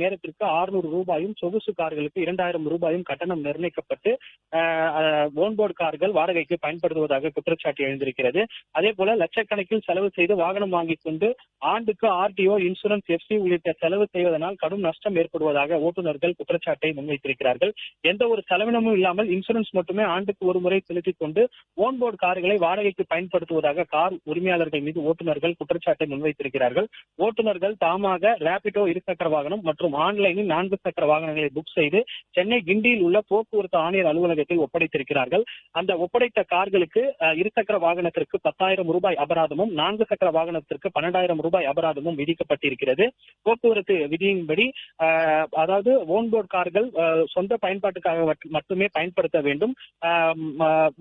நேரத்திற்கு ஆறுநூறு ரூபாயும் சொகுசு கார்களுக்கு இரண்டாயிரம் ரூபாயும் கட்டணம் நிர்ணயிக்கப்பட்டு ஓன்போர்டு கார்கள் வாடகைக்கு பயன்படுத்துவதாக குற்றச்சாட்டு எழுந்திருக்கிறது. அதே போல லட்சக்கணக்கில் செலவு செய்து வாகனம் வாங்கிக் கொண்டு ஆண்டுக்கு ஆர்டிஓ இன்சூரன்ஸ் எஃப்சி உள்ளிட்ட செலவு செய்வதனால் கடும் நஷ்டம் ஏற்படுவதாக ஓட்டுநர்கள் குற்றச்சாட்டை முன்வைத்திருக்கிறார்கள். எந்த ஒரு செலவினமும் இல்லாமல் இன்சூரன்ஸ் மட்டுமே ஆண்டுக்கு ஒரு முறை செலுத்திக் கொண்டு ஓன்போர்டு கார்களை வாடகைக்கு பயன்படுத்துவதாக கார் உரிமையாளர்கள் மீது ஓட்டுநர்கள் குற்றச்சாட்டை முன்வைத்திருக்கிறார்கள். ஓட்டுநர்கள் தாமாக ரேபிடோ இருசக்கர வாகனம் மற்றும் மற்றும் ஆன்லைனில் நான்கு சக்கர வாகனங்களை புக் செய்து சென்னை கிண்டியில் உள்ள போக்குவரத்து ஆணையர் அலுவலகத்தில் ஒப்படைத்திருக்கிறார்கள். அந்த ஒப்படைத்த கார்களுக்கு இருசக்கர வாகனத்திற்கு பத்தாயிரம் ரூபாய் அபராதமும் நான்கு சக்கர வாகனத்திற்கு பன்னெண்டாயிரம் ரூபாய் அபராதமும் விதிக்கப்பட்டிருக்கிறது. போக்குவரத்து விதியின்படி அதாவது ஓன்போர்டு கார்கள் சொந்த பயன்பாட்டுக்காக மட்டுமே பயன்படுத்த வேண்டும்.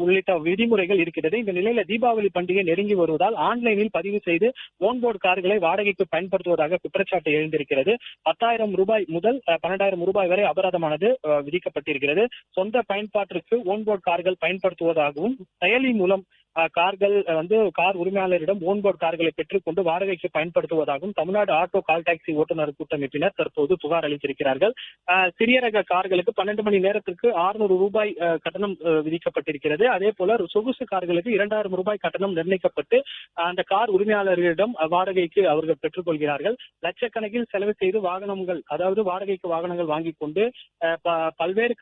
உள்ளிட்ட விதிமுறைகள் இருக்கிறது. இந்த நிலையில தீபாவளி பண்டிகை நெருங்கி வருவதால் ஆன்லைனில் பதிவு செய்து ஓன்போர்டு கார்களை வாடகைக்கு பயன்படுத்துவதாக குற்றச்சாட்டு எழுந்திருக்கிறது. பத்தாயிரம் ரூபாய் முதல் பன்னெண்டாயிரம் ரூபாய் வரை அபராதமானது விதிக்கப்பட்டிருக்கிறது. சொந்த பயன்பாட்டிற்கு ஓன்போர்ட் கார்கள் பயன்படுத்துவதாகவும் செயலி மூலம் கார்கள் வந்து கார் உரிமையாளரிடம் ஓன்போர்டு கார்களை பெற்றுக்கொண்டு வாடகைக்கு பயன்படுத்துவதாகவும் தமிழ்நாடு ஆட்டோ கால் டாக்ஸி ஓட்டுநர் கூட்டமைப்பினர் தற்போது புகார் அளித்திருக்கிறார்கள். சிறிய ரக கார்களுக்கு பன்னெண்டு மணி நேரத்திற்கு 600 ரூபாய் கட்டணம் விதிக்கப்பட்டிருக்கிறது. அதே போல சொகுசு கார்களுக்கு இரண்டாயிரம் ரூபாய் கட்டணம் நிர்ணயிக்கப்பட்டு அந்த கார் உரிமையாளர்களிடம் வாடகைக்கு அவர்கள் பெற்றுக்கொள்கிறார்கள். லட்சக்கணக்கில் செலவு செய்து வாகனங்கள் அதாவது வாடகைக்கு வாகனங்கள் வாங்கிக் கொண்டு ப- பல்வேறு